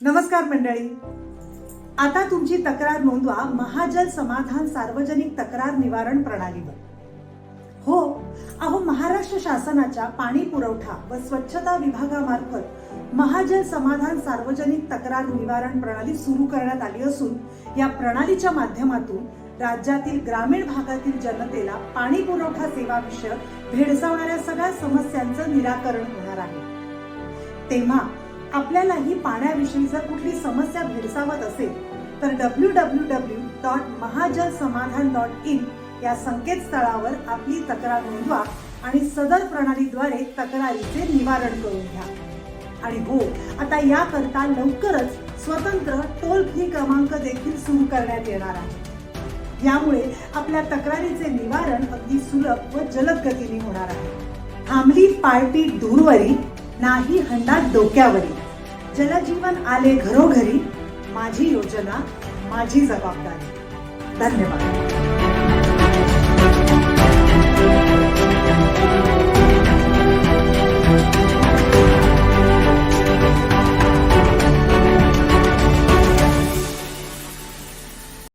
नमस्कार मंडळी. आता तुमची तक्रार नोंदवा महाजल समाधान सार्वजनिक तक्रार निवारण प्रणालीवर. हो अहो महाराष्ट्र शासनाच्या पाणी पुरवठा व स्वच्छता विभागामार्फत महाजल समाधान सार्वजनिक तक्रार निवारण प्रणाली सुरू करण्यात आली असून या प्रणालीच्या माध्यमातून राज्यातील ग्रामीण भागातील जनतेला पाणी पुरवठा सेवा विषयक भेडसावणाऱ्या सगळ्या समस्यांचं निराकरण होणार आहे. तेव्हा आपल्यालाही पाण्याविषयी जर कुठली समस्या भेडसावत असेल तर W W W dot Mahajal Samadhan dot in या संकेतस्थळावर आपली तक्रार नोंदवा आणि सदर प्रणालीद्वारे तक्रारीचे निवारण करून घ्या. आणि हो आता याकरता लवकरच स्वतंत्र टोल फ्री क्रमांक देखील सुरू करण्यात येणार आहे. यामुळे आपल्या तक्रारीचे निवारण अगदी सुलभ व जलद गतीने होणार आहे. थांबली पार्टी दूरवरी नाही हंडात डोक्यावरी. जलजीवन आले घरोघरी. माझी योजना माझी जबाबदारी. धन्यवाद.